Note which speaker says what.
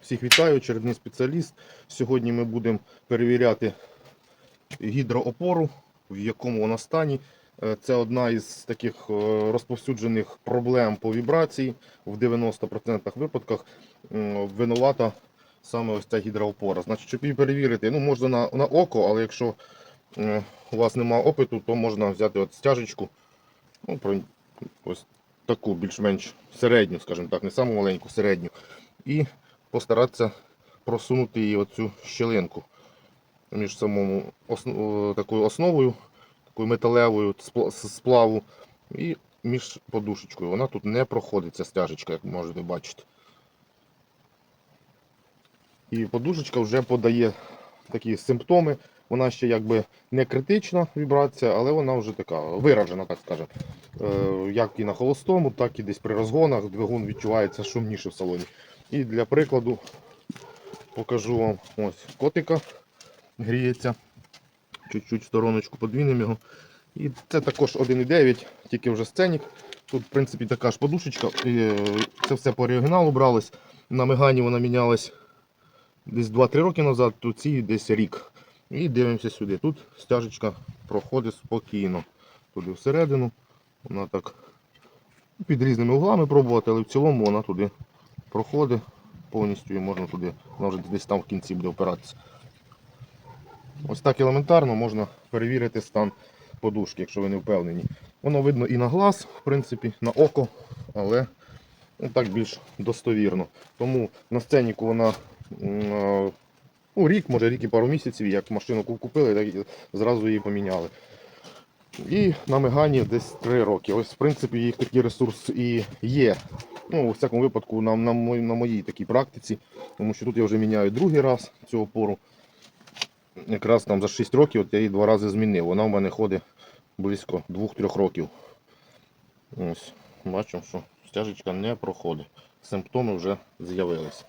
Speaker 1: Всіх вітаю, очередний спеціаліст. Сьогодні ми будемо перевіряти гідроопору, в якому вона стані. Е, Це одна із таких е, розповсюджених проблем по вібрації. В 90% випадках винувата саме ось ця гідроопора. Значить, щоб її перевірити, ну можна на, на око, але якщо е, у вас немає опиту, то можна взяти от стяжечку. Ну, ось таку більш-менш середню, скажімо так, не саму маленьку, середню. І постаратися просунути її оцю щілинку між самому осно- такою основою, такою металевою сплаву, і між подушечкою. Вона тут не проходить, ця стяжечка, як можете бачити. І подушечка вже подає такі симптоми. Вона ще якби не критична вібрація, але вона вже така виражена, так скажемо. Е, Як і на холостому, так і десь при розгонах двигун відчувається шумніше в салоні. І для прикладу покажу вам ось котика гріється. Чуть-чуть стороночку подвінемо його. І це також 1,9, тільки вже сценік. Тут, в принципі, така ж подушечка. Е, Це все по оригіналу бралось. На Мегані вона мінялась десь 2-3 роки назад, тут ці десь рік. І дивимося сюди. Тут стяжечка проходить спокійно. Туди всередину. Вона так під різними углами пробувати, але в цілому вона туди проходить повністю і можна туди, вже десь там в кінці буде опиратися. Ось так елементарно можна перевірити стан подушки, якщо ви не впевнені. Воно видно і на глаз, в принципі, на око, але ну, так більш достовірно. Тому на сценіку вона ну, рік, може рік і пару місяців, як машину купили, так і зразу її поміняли. І на Мегані десь 3 роки. Ось, в принципі, їх такий ресурс і є. Ну, у всякому випадку, на, на, мої- на моїй такій практиці, тому що тут я вже міняю другий раз цю опору. Якраз там за 6 років от я її два рази змінив. Вона в мене ходить близько 2-3 років. Ось, бачимо, що стяжечка не проходить. Симптоми вже з'явилися.